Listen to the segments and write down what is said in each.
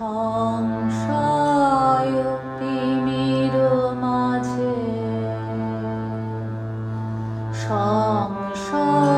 সংশয় তিমির মাঝে। সংশয়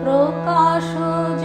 প্রকাশ জ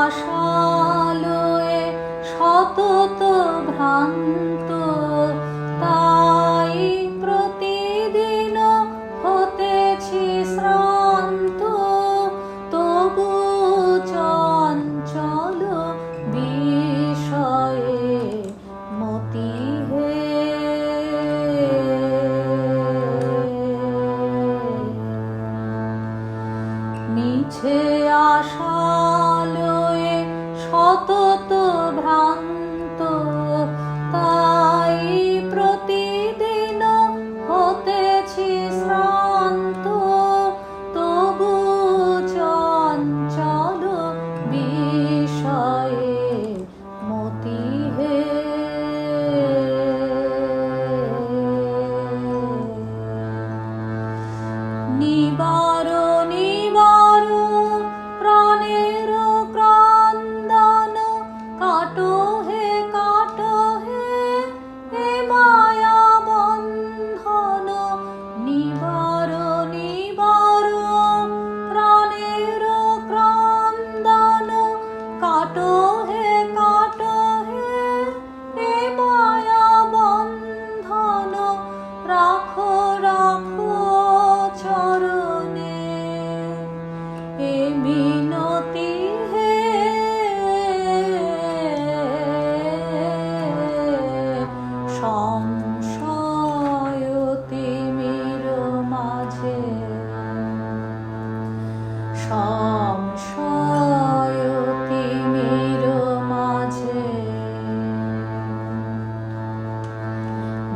আশালয়ে সতত ভ্রান্ত তাই প্রতিদিন হতেছি শ্রান্ত। তবু চঞ্চল বিষয়ে মতি হে। মিছে আশা সতত ভ্রান্ত তাই প্রতিদিন হতেছি শ্রান্ত। তবু চঞ্চল বিষয়ে মতি হে। নিবা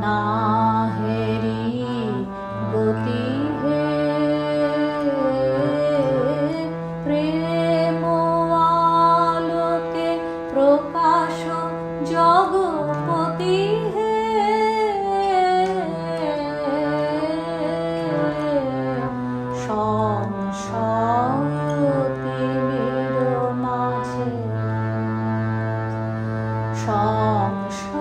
না হেরি গতি হে। প্রেম আলোকে প্রকাশ জগপতি হে। সংসতি মাঝে। সংস